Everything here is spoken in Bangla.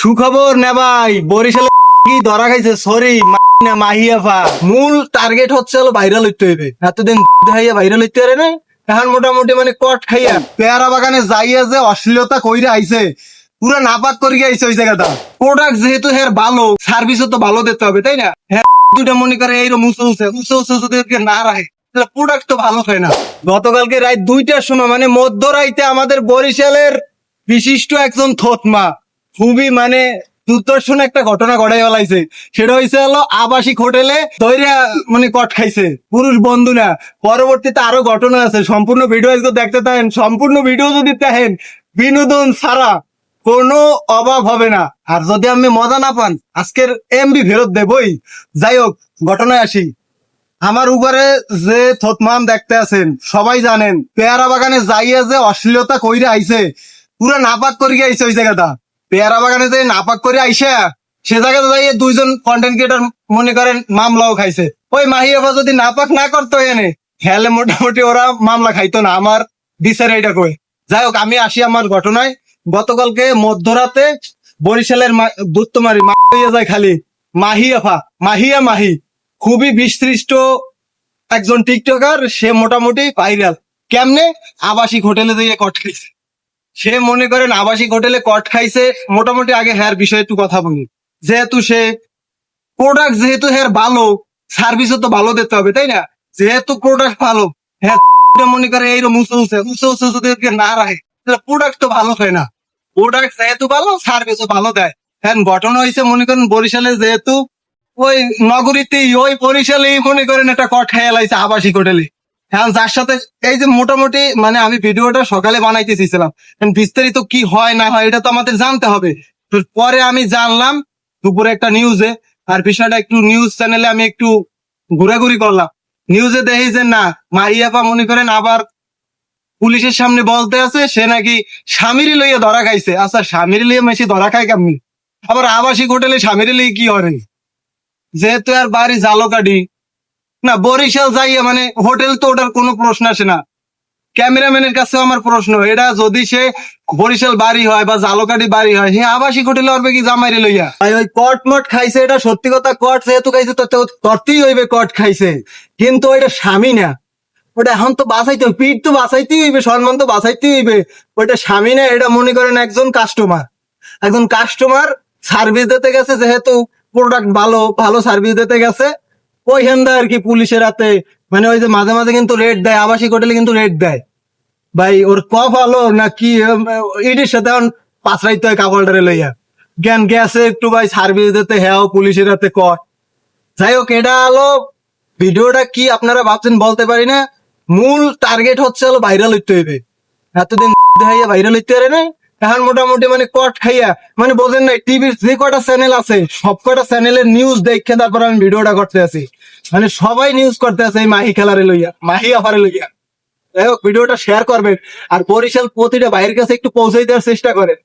সুখবর নে ভাই, বরিশালে কি ধরা খাইছে? সরি মাহিয়াফা মূল টার্গেট হচ্ছে ভাইরাল হইতে হইবে। এতদিন হাইয়া ভাইরাল হইতে পারে না? এখন মোটামুটি মানে কট খাইয়া পেয়ারা বাগানে যাইয়া যে অশ্লীলতা কইরে আইছে, পুরো নাপাক করিয়া আইছে ওই জায়গাটা। প্রোডাক্ট যেহেতু হের ভালো সার্ভিসও তো ভালো দিতে হবে, তাই না? হ্যাঁ দুটা মনে করে এইরকম উঠছে মুছে উঠছে যদি এদেরকে না রাখে প্রোডাক্ট তো ভালো হয় না। গতকালকে রাত দুইটার সময় মানে মধ্যরাইতে আমাদের বরিশালের বিশিষ্ট একজন থতমা খুবই মানে দুর্দর্শন একটা ঘটনা ঘটাই ফেলাইছে। সেটা হয়েছে হলো আবাসিক হোটেলে তৈরা মানে কট খাইছে। পুরুষ বন্ধু না। পরবর্তীতে আরও ঘটনা আছে। সম্পূর্ণ ভিডিও দেখতে থাকেন। সম্পূর্ণ ভিডিও যদি দেখেন, বিনোদন ছাড়া কোনো অভাব হবে না। আর যদি আমি মজা না পান, আজকের এমবি ফেরত দেবই। যাই হোক, ঘটনায় আসি। আমার উপরে যে থতমাম দেখতে আছেন, সবাই জানেন, পেয়ারা বাগানে যাইয়া যে অশ্লীলতা কইরা আইছে, পুরো নাপাক করিয়া আইছে ওই জায়গাটা। পেয়ারা বাগানে যে নাপাক করে আইসা, সে জায়গাতে যাইয়ে দুইজন কন্টেন্ট ক্রিয়েটার মনে করেন মামলাও খাইছে। ওই মাহিয়াবা যদি নাপাক না করতো এনে, হেলে মোটামুটি ওরা মামলা খাইতো না আমার বিচার এইটা কই যাই হোক, আমি আসি আমার ঘটনায়। গতকালকে মধ্যরাতে বরিশালের দুত্তমারি মা হইয়া যায় খালি। মাহিয়াফা মাহিয়া মাহি খুবই বিস্তৃষ্ট একজন টিকটকার, সে মোটামুটি ভাইরাল কেমনে? আবাসিক হোটেলে দিয়ে কট খাইছে। সে মনে করেন আবাসিক হোটেলে কট খাইছে, মোটামুটি আগে হ্যার বিষয়ে একটু কথা বলি। যেহেতু সে প্রোডাক্ট যেহেতু হ্যার ভালো সার্ভিসও তো ভালো দিতে হবে, তাই না? যেহেতু প্রোডাক্ট ভালো হ্যাঁ মনে করে এইরকম উঁচু উঁচু উঁচু উঁচু যদি না রাখে প্রোডাক্ট তো ভালো হয় না। প্রোডাক্ট যেহেতু ভালো সার্ভিসও ভালো দেয়। হ্যাঁ ঘটনা হয়েছে মনে করেন বরিশালে যেহেতু ওই নগরীতেই, ওই বরিশালেই মনে করেন একটা কট খাইয়া লাইছে আবাসিক হোটেলে। হ্যাঁ যার সাথে এই যে মোটামুটি মানে আমি ভিডিওটা সকালে বানাইতে বিস্তারিত কি হয়, না হয়, এটা তো আমাদের জানতে হবে। তো পরে আমি জানলাম দুপুরে একটা নিউজে আর বিষয়টা একটু নিউজ চ্যানেলে আমি একটু ঘোরাঘুরি করলাম। নিউজে দেখি যে না মাহিয়াপা মনে করেন আবার পুলিশের সামনে বলতে আছে, সে নাকি স্বামীর লইয়া ধরা খাইছে। আচ্ছা স্বামীর লইয়া মেশি ধরা খায় কেমনি? আবার আবাসিক হোটেলে স্বামীর লইয়া কি করে যেহেতু আর বাড়ি জালকাডি না, বরিশাল যাইয়া মানে হোটেল তো ওটার কোনো প্রশ্ন আসে না। ক্যামেরাম্যানের কাছে আমার প্রশ্ন, এটা যদি সে বরিশাল বাড়ি হয় বা জালকাটি বাড়ি হয়, সে আবাসিক হোটেলে পারবে কি জামাইরে লইয়া? ওই কট মট খাইছে, এটা সত্যি কথা, কট যেহেতু খাইছে তরতেই হইবে কট খাইছে। কিন্তু ওইটা স্বামী না। ওটা এখন তো বাঁচাইতে হবে পিঠ তো বাঁচাইতেই হইবে, সম্মান তো বাঁচাইতেই হইবে। ওইটা স্বামী না, এটা মনে করেন একজন কাস্টমার একজন কাস্টমার সার্ভিস দিতে গেছে, যেহেতু প্রোডাক্ট ভালো ভালো সার্ভিস দিতে গেছে। ওইখানটা আর কি পুলিশের হাতে? মানে ওই যে মাঝে মাঝে কিন্তু রেট দেয়, আবাসিক হোটেলে কিন্তু রেট দেয়। ভাই, ওর কফ আলো না কি ইডির সাথে এখন পাঁচরাইতে হয় কাপড়টারে লইয়া। জ্ঞান গেছে একটু ভাই সার্ভিস দিতে হ্যাঁ পুলিশের হাতে কর যাই হোক, এটা হলো ভিডিওটা কি আপনারা ভাবছেন বলতে পারি না। মূল টার্গেট হচ্ছে হলো ভাইরাল হইতে হইবে। এতদিন ভাইরাল হইতে পারে না এখন মোটামুটি মানে কট খাইয়া মানে বোঝেন নাই, টিভির যে কটা চ্যানেল আছে, সব কটা চ্যানেলের নিউজ দেখে তারপর আমি ভিডিওটা করতে আছি। মানে সবাই নিউজ করতে আছে এই মাহি খেলারে লইয়া, মাহি আফারে লইয়া। যাই হোক, ভিডিওটা শেয়ার করবেন, আর বরিশাল প্রতিটা বাইরের কাছে একটু পৌঁছে দেওয়ার চেষ্টা করেন।